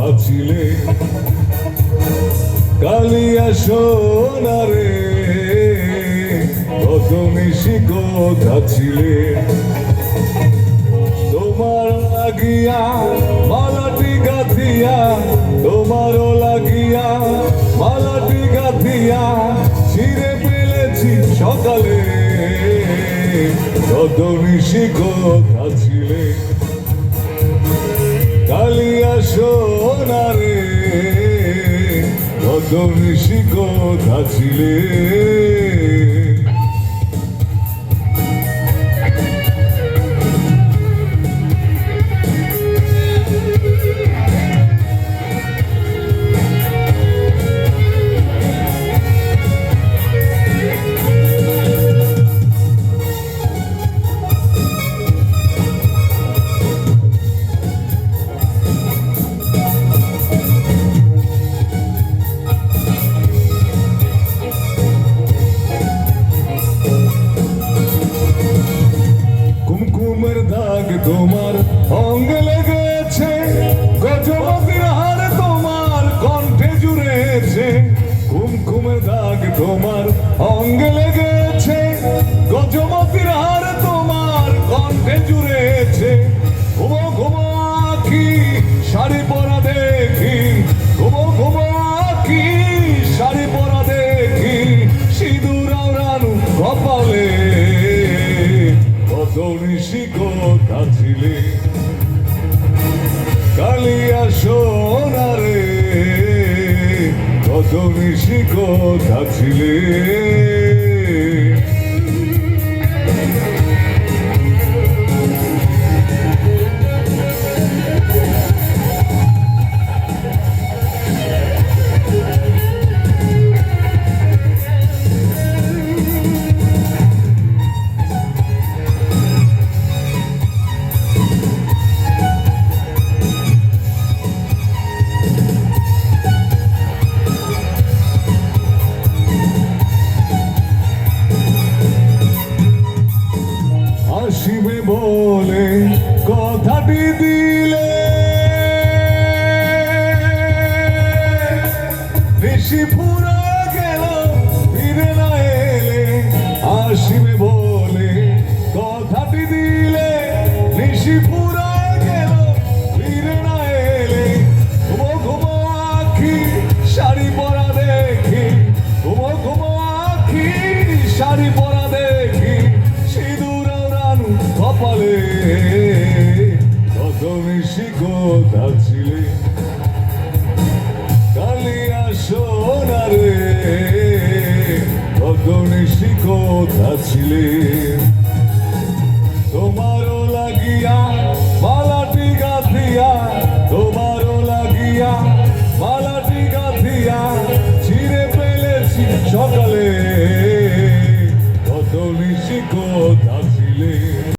কথা ছিলে কালিয়া সোনারে কত নিশি কথা ছিলে তোমার লাগিয়া মালাটি গাথিয়া, তোমারও লাগিয়া মালাটি গাথিয়া ছিঁড়ে ফেলেছি সকালে। কত নিশি কথা ছিলে কালিয়া সোনারে কত নিশি কথা ছিলে। কুমকুমের দাগ, তোমার অঙ্গে লেগেছে। গজমতির হার তোমার কণ্ঠে জুড়েছে কুমকুমের দাগ, তোমার অঙ্গে লেগেছে। গজমতির হার তোমার কণ্ঠে জুড়েছে শাড়ি পরা দেখি। ঘুমো ঘুমো শাড়ি পরা দেখি। সিঁদুর রানু কপালে কত নিশি কথা ছিলে কালিয়া সোনারে কত নিশি কথা ছিলে বলে কথাটি দিলে। বেশি বলে কথাটি দিলে। বেশি পুরো গেল, ফিরে না এলে ঘুমো শাড়ি পরা দেখি। ঘুমো ঘুমো আখি, শাড়ি পরা দেখি ছিলে। কালিয়া সোনারে নিশি কথা ছিলে